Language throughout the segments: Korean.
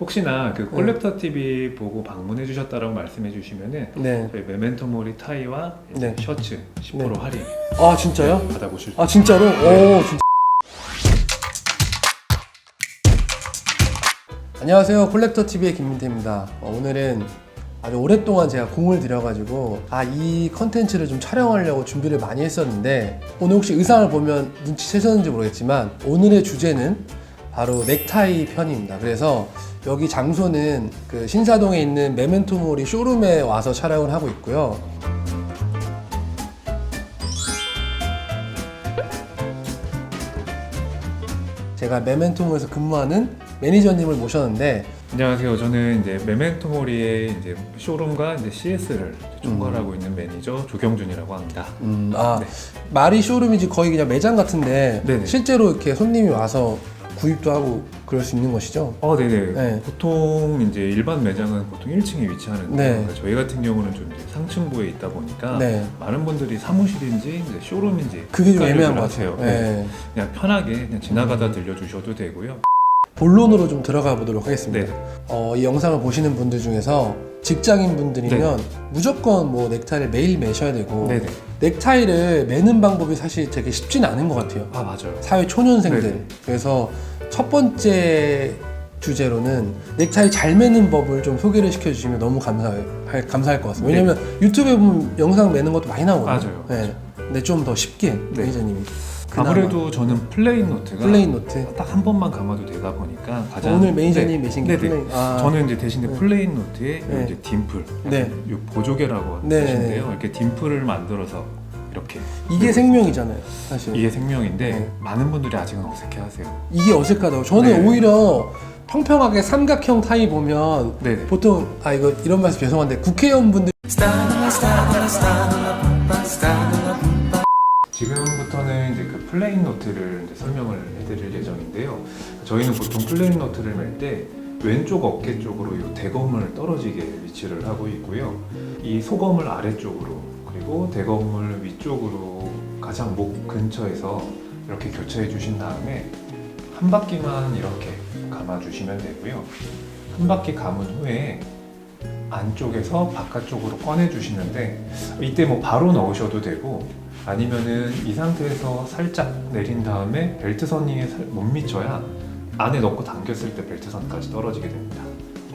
혹시나 그 콜렉터 TV 보고 방문해 주셨다라고 말씀해 주시면은 네. 저희 메멘토 모리 타이와 이제 네. 셔츠 10% 네. 할인 아 진짜요? 받아보실 수 아 진짜로? 오 진짜. 안녕하세요 콜렉터 TV의 김민태입니다. 어, 오늘은 아주 오랫동안 제가 공을 들여가지고 아 이 컨텐츠를 좀 촬영하려고 준비를 많이 했었는데 오늘 혹시 의상을 보면 눈치채셨는지 모르겠지만 오늘의 주제는 바로 넥타이 편입니다. 그래서 여기 장소는 그 신사동에 있는 메멘토몰이 쇼룸에 와서 촬영을 하고 있고요. 제가 메멘토몰에서 근무하는 매니저님을 모셨는데 안녕하세요. 저는 이제 메멘토모리의 이제 쇼룸과 이제 CS를 총괄하고 있는 매니저 조경준이라고 합니다. 음, 아 네. 말이 쇼룸이지 거의 그냥 매장 같은데 네네. 실제로 이렇게 손님이 와서 구입도 하고 그럴 수 있는 것이죠. 어, 네네. 네. 보통 이제 일반 매장은 보통 1층에 위치하는데 네. 그러니까 저희 같은 경우는 좀 이제 상층부에 있다 보니까 네. 많은 분들이 사무실인지 이제 쇼룸인지 그게 좀 애매한 것. 같아요. 네. 그냥 편하게 그냥 지나가다 들려주셔도 되고요. 본론으로 좀 들어가 보도록 하겠습니다. 네. 어, 이 영상을 보시는 분들 중에서 직장인 분들이면 무조건 뭐 넥타이를 매일 매셔야 되고 네 네. 넥타이를 매는 방법이 사실 되게 쉽진 않은 것 같아요. 아 맞아요. 사회 초년생들. 네 네. 그래서 첫 번째 주제로는 넥타이 잘 매는 법을 좀 소개를 시켜주시면 너무 감사할, 감사할 것 같습니다. 왜냐면 유튜브에 보면 영상 매는 것도 많이 나오거든요. 네. 맞아요. 네. 근데 좀 더 쉽게 네. 매니저님이. 그나마 아무래도 저는 플레인 노트가 플레인 노트. 딱 한 번만 감아도 되다 보니까 가장 오늘 매니저님 네. 매신 게 네네. 플레인. 아, 저는 이제 대신에 네. 플레인 노트에 요 네. 이제 딤플, 네. 요 보조개라고 네. 하시는데요. 이렇게 딤플을 만들어서 이렇게 이게 생명이잖아요, 사실. 이게 생명인데 네. 많은 분들이 아직은 어색해하세요. 이게 어색하다고. 저는 네. 오히려 평평하게 삼각형 타이 보면 네네. 보통 아 이거 이런 말씀 죄송한데 국회의원분들 지금부터는 이제 그 플레인 노트를 이제 설명을 해드릴 예정인데요. 저희는 보통 플레인 노트를 멜때 왼쪽 어깨 쪽으로 이 대검을 떨어지게 위치를 하고 있고요. 이 소검을 아래쪽으로 그리고 대검을 위쪽으로 가장 목 근처에서 이렇게 교차해 주신 다음에 한 바퀴만 이렇게 감아 주시면 되고요. 한 바퀴 감은 후에 안쪽에서 바깥쪽으로 꺼내 주시는데 이때 뭐 바로 넣으셔도 되고 아니면은 이 상태에서 살짝 내린 다음에 벨트선이 살- 못 미쳐야 안에 넣고 당겼을 때 벨트선까지 떨어지게 됩니다.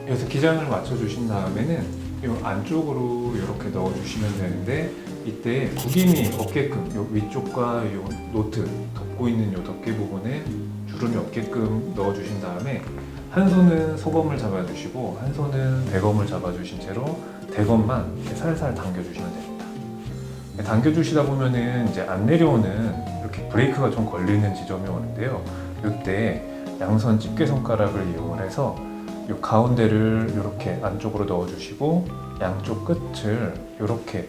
그래서 기장을 맞춰 주신 다음에는 이 안쪽으로 이렇게 넣어 주시면 되는데 이때 구김이 없게끔 요 위쪽과 요 노트 덮고 있는 요 덮개 부분에 주름이 없게끔 넣어 주신 다음에 한 손은 소검을 잡아주시고 한 손은 대검을 잡아주신 채로 대검만 이렇게 살살 당겨주시면 됩니다. 당겨주시다 보면은 이제 안 내려오는 이렇게 브레이크가 좀 걸리는 지점이 오는데요. 이때 양손 집게 손가락을 이용을 해서 이 가운데를 이렇게 안쪽으로 넣어주시고 양쪽 끝을 이렇게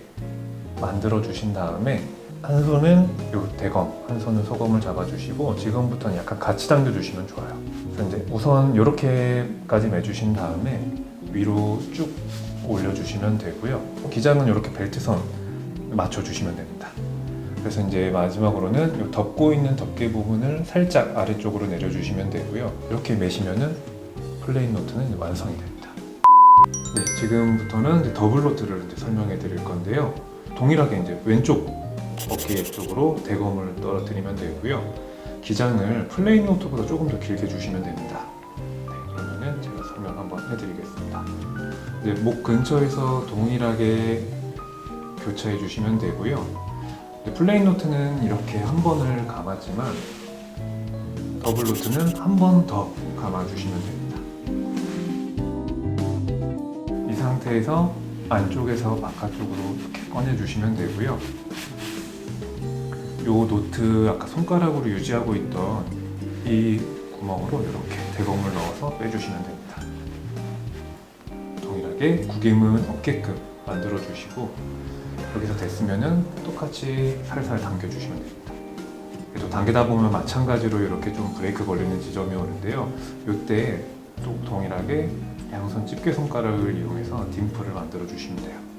만들어 주신 다음에 한 손은 요 대검, 한 손은 소검을 잡아주시고 지금부터는 약간 같이 당겨주시면 좋아요. 그래서 이제 우선 이렇게까지 매주신 다음에 위로 쭉 올려주시면 되고요. 기장은 이렇게 벨트선 맞춰주시면 됩니다. 그래서 이제 마지막으로는 요 덮고 있는 덮개 부분을 살짝 아래쪽으로 내려주시면 되고요. 이렇게 매시면은 플레인 노트는 완성이 됩니다. 네, 지금부터는 더블 노트를 설명해 드릴 건데요. 동일하게 이제 왼쪽 어깨 쪽으로 대검을 떨어뜨리면 되고요. 기장을 플레인 노트보다 조금 더 길게 주시면 됩니다. 네, 그러면은 제가 설명 한번 해드리겠습니다. 이제 목 근처에서 동일하게 교차해 주시면 되고요. 플레인 노트는 이렇게 한 번을 감았지만 더블 노트는 한 번 더 감아 주시면 됩니다. 이 상태에서 안쪽에서 바깥쪽으로 이렇게 꺼내 주시면 되고요. 요 노트 아까 손가락으로 유지하고 있던 이 구멍으로 이렇게 대검을 넣어서 빼주시면 됩니다. 동일하게 구김은 없게끔 만들어 주시고 여기서 됐으면은 똑같이 살살 당겨 주시면 됩니다. 또 당기다 보면 마찬가지로 이렇게 좀 브레이크 걸리는 지점이 오는데요. 이때 또 동일하게 양손 집게 손가락을 이용해서 딤플을 만들어 주시면 돼요.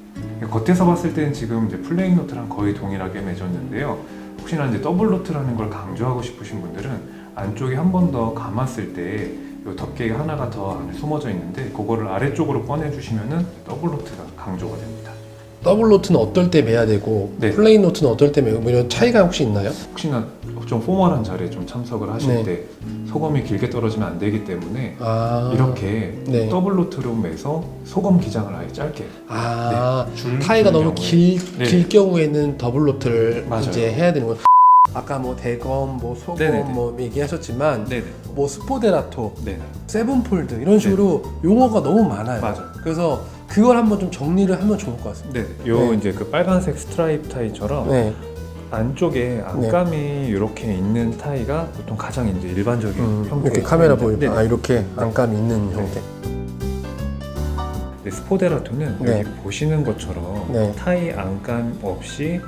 겉에서 봤을 때는 지금 이제 플레인 노트랑 거의 동일하게 맺었는데요. 혹시나 이제 더블 노트라는 걸 강조하고 싶으신 분들은 안쪽에 한 번 더 감았을 때요 덮개 하나가 더 안에 숨어져 있는데 그거를 아래쪽으로 꺼내주시면은 더블 노트가 강조가 됩니다. 더블 노트는 어떨 때 매야 되고 네. 플레인 노트는 어떨 때 매고 뭐 이런 차이가 혹시 있나요? 혹시나 좀 포멀한 자리에 좀 참석을 하실 네. 때 소금이 길게 떨어지면 안 되기 때문에 아 이렇게 네. 더블 노트로 매서 소금 기장을 아예 짧게 아줄 타이가 줄 너무 경우에. 길, 네. 길 경우에는 더블 노트를 맞아요. 이제 해야 되는 거. 아까 뭐 대검, 뭐 소금 네네네. 뭐 얘기하셨지만 네네 뭐 스포데라토, 네네 세븐폴드 이런 식으로 용어가 너무 많아요. 맞아요. 그래서 그걸 한번 좀 정리를 하면 좋을 것 같습니다. 네네 요 네. 이제 그 빨간색 스트라이프 타이처럼 네. 안쪽에 안감이 이렇게 있는 타이가 보통 가장 이제 일반적인 음, 형태의 이렇게 카메라 보이면 네네. 아 이렇게 안감이 있는 네. 형태. 네, 스포데라토는 네. 여기 보시는 것처럼 네. 타이 안감 없이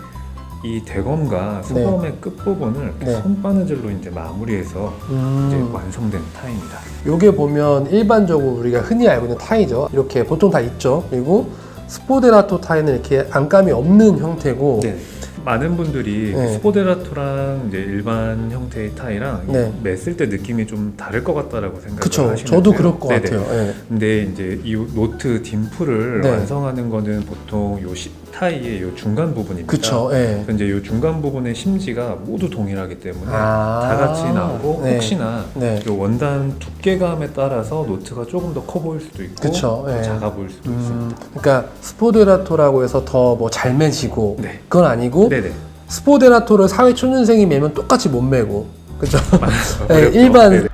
이 대검과 소검의 끝부분을 네. 손바느질로 이제 마무리해서 이제 음, 완성된 타입니다. 요게 보면 일반적으로 우리가 흔히 알고 있는 타이죠. 이렇게 보통 다 있죠. 그리고 스포데라토 타이는 이렇게 안감이 없는 형태고 네. 많은 분들이 네. 스포데라토랑 이제 일반 형태의 타이랑 네. 맸을 때 느낌이 좀 다를 것 같다라고 생각을 그쵸. 하시는데요. 저도 그럴 것 네네. 같아요. 예. 근데 이제 이 노트 딤플을 네. 완성하는 거는 보통 요 시, 타이의 요 중간 부분입니다. 그쵸. 예. 그래서 이제 요 중간 부분의 심지가 모두 동일하기 때문에 아. 다 같이 나오고 네. 혹시나 네. 요 원단 두께감에 따라서 노트가 조금 더 커 보일 수도 있고 그쵸, 더 예. 작아 보일 수도 음, 있습니다. 그러니까 스포데라토라고 해서 더 뭐 잘 매지고 네. 그건 아니고 네네. 스포데라토를 사회 초년생이 매면 똑같이 못 매고 그죠? 맞죠. 네, 어렵죠. 일반- 네네.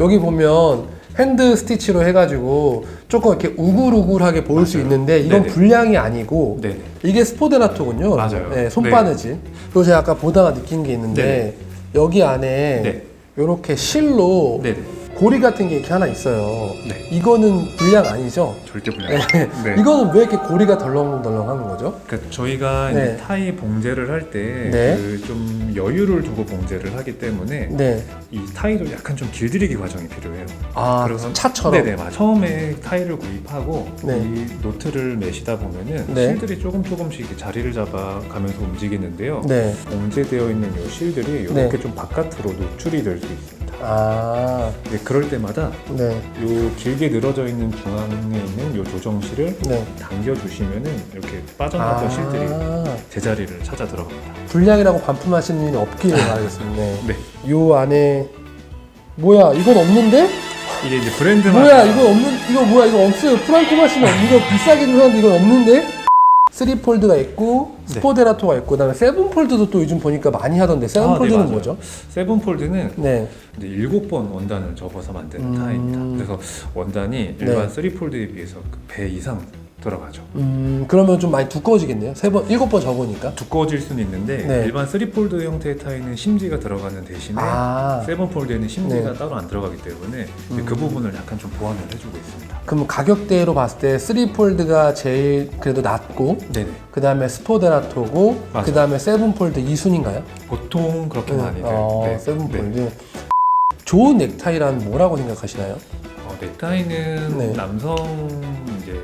여기 보면 핸드 스티치로 해가지고 조금 이렇게 우글우글하게 보일 수 맞아요. 있는데 이건 네네. 불량이 아니고 네네. 이게 스포데라토군요. 맞아요. 네, 손바느질. 그리고 제가 아까 보다가 느낀 게 있는데 여기 안에 네. 이렇게 실로 네네. 고리 같은 게 이렇게 하나 있어요. 네. 이거는 불량 아니죠? 절대 불량. 네. 네. 이거는 왜 이렇게 고리가 덜렁덜렁한 거죠? 그러니까 저희가 네. 타이 봉제를 할 때 네. 그 좀 여유를 두고 봉제를 하기 때문에 네. 이 타이도 약간 좀 길들이기 과정이 필요해요. 아, 그래서 차처럼. 네네 맞아. 처음에 타이를 구입하고 네. 이 노트를 매시다 보면은 네. 실들이 조금 조금씩 이렇게 자리를 잡아 가면서 움직이는데요. 네. 봉제되어 있는 이 실들이 이렇게 네. 좀 바깥으로 노출이 될 수 있습니다. 아, 네, 그럴 때마다 네. 요 길게 늘어져 있는 중앙에 있는 요 조정실을 네. 당겨 주시면은 이렇게 빠져나갔던 실들이 아, 제자리를 찾아 들어갑니다. 불량이라고 반품하시는 일이 없기를 바라겠습니다. 네. 네. 요 안에 뭐야 이건 없는데? 이게 이제 브랜드만 뭐야 이거 없는 이거 뭐야 이거 없어요 프랑코 마시는 이거 비싸게 주는데 이건 없는데? 쓰리폴드가 있고 네. 스포데라토가 있고 그다음에 세븐폴드도 또 요즘 보니까 많이 하던데 세븐폴드는 맞아요. 뭐죠? 세븐폴드는 네. 이제 일곱 번 원단을 접어서 만든 음. 타입니다. 그래서 원단이 일반 네. 쓰리폴드에 비해서 그배 이상 들어가죠. 음 그러면 좀 많이 두꺼워지겠네요. 세 번 일곱 번 접으니까. 두꺼워질 수는 있는데 네. 일반 쓰리폴드 형태의 타이는 심지가 들어가는 대신에 아 세븐폴드에는 심지가 네. 따로 안 들어가기 때문에 이제 음. 그 부분을 약간 좀 보완을 해주고 있습니다. 그럼 가격대로 봤을 때 쓰리폴드가 제일 그래도 낮고. 그 다음에 스포데라토고. 그 다음에 세븐폴드 2순인가요? 보통 그렇게 많이들. 어, 네. 세븐폴드. 네. 좋은 넥타이란 뭐라고 생각하시나요? 어, 넥타이는 네. 남성 이제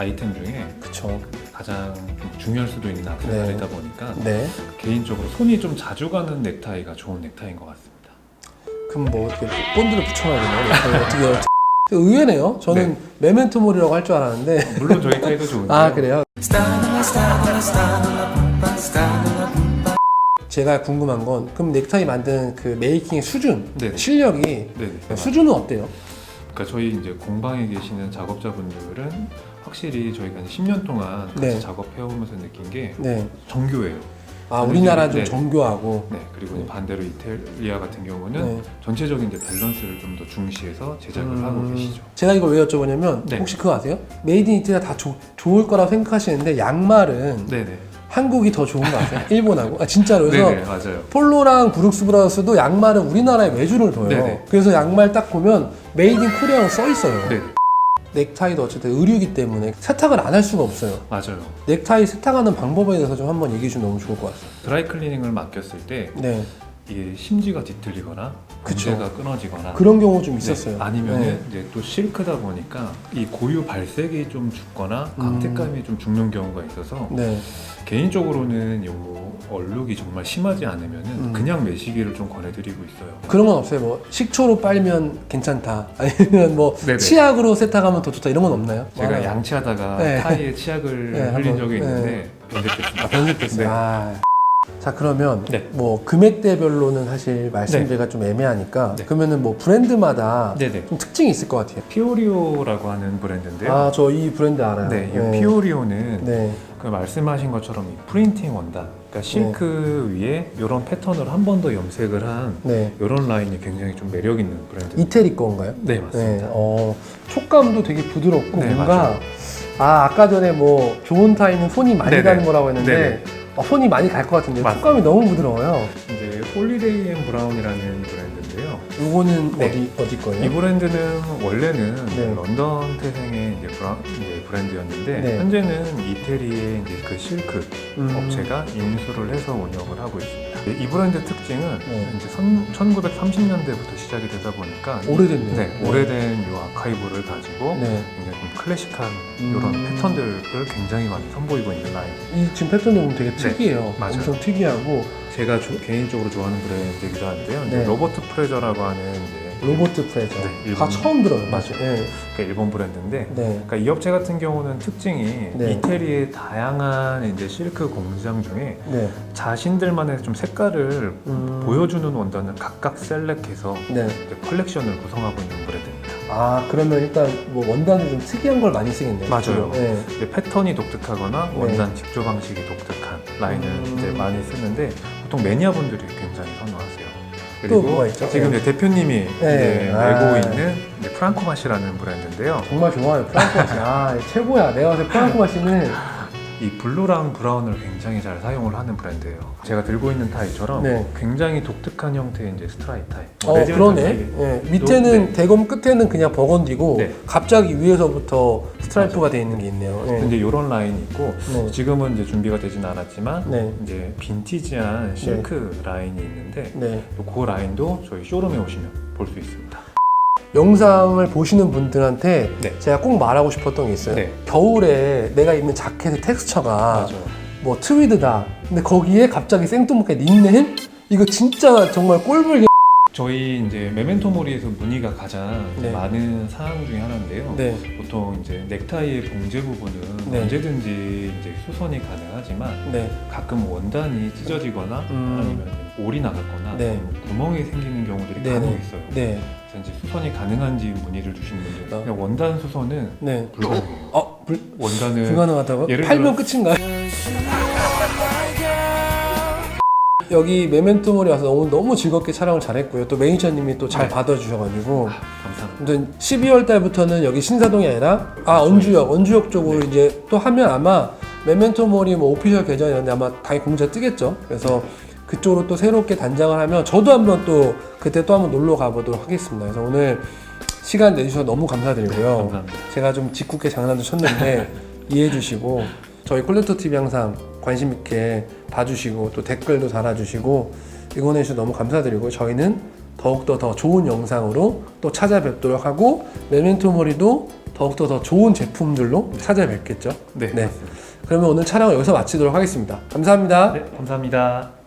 아이템 중에 그쵸. 가장 좀 중요할 수도 있는 악세사리다 보니까 네. 개인적으로 손이 좀 자주 가는 넥타이가 좋은 넥타이인 것 같습니다. 그럼 뭐 어떻게 본드를 붙여놔야 되나요? 어떻게? 의외네요. 저는 메멘토몰이라고 할 줄 알았는데. 물론 저희 타이도 좋은데 아 그래요? 제가 궁금한 건 그럼 넥타이 만든 그 메이킹의 수준, 네. 실력이 네네. 수준은 어때요? 그러니까 저희 이제 공방에 계시는 작업자분들은 확실히 저희가 이제 10년 동안 같이 네. 작업해오면서 느낀 게 네. 정교해요. 아 우리나라 좀 네. 정교하고. 네 그리고 이제 반대로 이탈리아 같은 경우는 네. 전체적인 이제 밸런스를 좀 더 중시해서 제작을 음, 하고 계시죠. 제가 이걸 왜 여쭤보냐면 네. 혹시 그거 아세요? 메이드 인 이태리가 다 조- 좋을 거라고 생각하시는데 양말은 네네. 한국이 더 좋은 거 아세요? 일본하고? 아 진짜로 그래서 네네 맞아요. 폴로랑 브룩스 브라더스도 양말은 우리나라에 외주를 둬요. 네네. 그래서 양말 딱 보면 메이드 인 코리아로 써 있어요. 네 넥타이도 어쨌든 의류이기 때문에 세탁을 안 할 수가 없어요. 맞아요. 넥타이 세탁하는 방법에 대해서 좀 한번 얘기해 주면 너무 좋을 것 같아요. 드라이 클리닝을 맡겼을 때 네. 이게 심지가 뒤틀리거나 그쵸. 봉제가 끊어지거나 그런 경우 좀 네, 있었어요. 아니면 네. 은 이제 또 실크다 보니까 이 고유 발색이 좀 죽거나 음. 광택감이 좀 죽는 경우가 있어서 네. 개인적으로는 요 얼룩이 정말 심하지 않으면 음. 은 그냥 매시기를 좀 권해드리고 있어요. 그런 건 없어요. 뭐 식초로 빨면 괜찮다. 아니면 뭐 네네. 치약으로 세탁하면 더 좋다. 이런 건 없나요? 제가 많아요. 양치하다가 네. 타이에 치약을 네, 흘린 한번, 적이 네. 있는데 변색됐습니다. 아, 변색됐어요. 네. 아. 자 그러면 네. 뭐 금액대별로는 사실 말씀드리기가 좀 애매하니까 네. 그러면은 뭐 브랜드마다 네네. 좀 특징이 있을 것 같아요. 피오리오라고 하는 브랜드인데요. 아 저 이 브랜드 알아요. 네, 이 피오리오는 네. 그 말씀하신 것처럼 이 프린팅 원단, 그러니까 싱크 위에 이런 패턴을 한번 더 염색을 한 네. 이런 라인이 굉장히 좀 매력 있는 브랜드. 이태리 건가요? 네 맞습니다. 네. 어, 촉감도 되게 부드럽고 네, 뭔가 맞아요. 아 아까 전에 뭐 좋은 타임은 손이 많이 네네. 가는 거라고 했는데 네네. 어, 손이 많이 갈 것 같은데 맞습니다. 촉감이 너무 부드러워요. 이제 홀리데이 앤 브라운이라는 브랜드인데요. 요거는 네. 어디 어디 거예요? 이 브랜드는 원래는 네. 런던 태생의 이제, 브라, 이제 브랜드였는데 네. 현재는 이태리의 이제 그 실크 음. 업체가 인수를 해서 운영을 하고 있습니다. 이 브랜드 특징은 네. 이제 1930년대부터 시작이 되다 보니까 오래됐네요. 네, 네. 오래된 이 아카이브를 가지고 네. 클래식한 음. 이런 패턴들을 굉장히 많이 선보이고 있는 라인. 이 지금 패턴도 보면 되게 특이해요. 네, 맞아요. 엄청 특이하고 제가 조- 개인적으로 좋아하는 브랜드이기도 한데요. 이제 네. 로버트 프레저라고 하는 이제 로버트 프레저. 네, 다 일본- 처음 들어요. 맞아요. 네. 그 일본 브랜드인데 네. 그러니까 이 업체 같은 경우는 특징이 네. 이태리의 다양한 이제 실크 공장 중에 네. 자신들만의 좀 색깔을 음. 보여주는 원단을 각각 셀렉해서 네. 이제 컬렉션을 구성하고 있는 브랜드입니다. 아 그러면 일단 뭐 원단이 좀 특이한 걸 많이 쓰겠네요. 맞아요. 네. 이제 패턴이 독특하거나 네. 원단 직조 방식이 독특한 라인을 음. 이제 많이 쓰는데 보통 매니아분들이 굉장히 선호하세요. 또 뭐가 있죠? 지금 네. 이제 대표님이 네. 이제 아. 메고 있는 이제 프랑코 맛이라는 브랜드인데요. 정말 좋아요. 프랑코 마시. 아 최고야. 내가 봤을 때 프랑코 마시는 이 블루랑 브라운을 굉장히 잘 사용을 하는 브랜드예요. 제가 들고 있는 타이처럼 네. 굉장히 독특한 형태의 이제 스트라이프 타이. 어 레지던트 그러네. 타입이. 네. 밑에는 네. 대검 끝에는 그냥 버건디고 네. 갑자기 위에서부터 스트라이프가 돼 있는 게 있네요. 네. 이제 이런 라인이 있고 네. 지금은 이제 준비가 되진 않았지만 네. 이제 빈티지한 실크 라인이 있는데 네. 그 라인도 저희 쇼룸에 오시면 볼 수 있습니다. 영상을 보시는 분들한테 네. 제가 꼭 말하고 싶었던 게 있어요. 네. 겨울에 내가 입는 자켓의 텍스처가 맞아요. 뭐 트위드다. 근데 거기에 갑자기 생뚱맞게 닉네임? 이거 진짜 정말 꼴불게. 저희 이제 메멘토 모리에서 문의가 가장 네. 많은 사항 중에 하나인데요. 네. 보통 이제 넥타이의 봉제 부분은 네. 언제든지 이제 수선이 가능하지만 네. 가끔 원단이 찢어지거나 음. 아니면 올이 나갔거나 네. 아니면 구멍이 생기는 경우들이 네, 간혹 네. 있어요. 네. 이제 수선이 가능한지 문의를 주시는 분들 어. 그냥 원단 수선은 네. 불가능해요. 어, 불, 원단은 불가능하다고? 예를 팔면 들어- 끝인가요? 여기 메멘토몰에 와서 너무 너무 즐겁게 촬영을 잘했고요. 또 매니저님이 또잘 네. 받아주셔가지고 감사합니다. 아무튼 12월 달부터는 여기 신사동이 아니라 아 원주역 원주역 쪽으로 이제 또 하면 아마 메멘토몰이 뭐 오피셜 계정이었는데 아마 당연히 공지가 뜨겠죠. 그래서 그쪽으로 또 새롭게 단장을 하면 저도 한번 또 그때 또 한번 놀러 가보도록 하겠습니다. 그래서 오늘 시간 내주셔서 너무 감사드리고요. 감사합니다. 제가 좀 짓궂게 장난도 쳤는데 이해해 주시고 저희 콜렉터 TV 항상 관심 있게 봐주시고 또 댓글도 달아주시고 응원해 주셔서 너무 감사드리고 저희는 더욱더 더 좋은 영상으로 또 찾아뵙도록 하고 메멘토 모리도 더욱더 더 좋은 제품들로 찾아뵙겠죠. 네, 네. 그러면 오늘 촬영을 여기서 마치도록 하겠습니다. 감사합니다. 네, 감사합니다.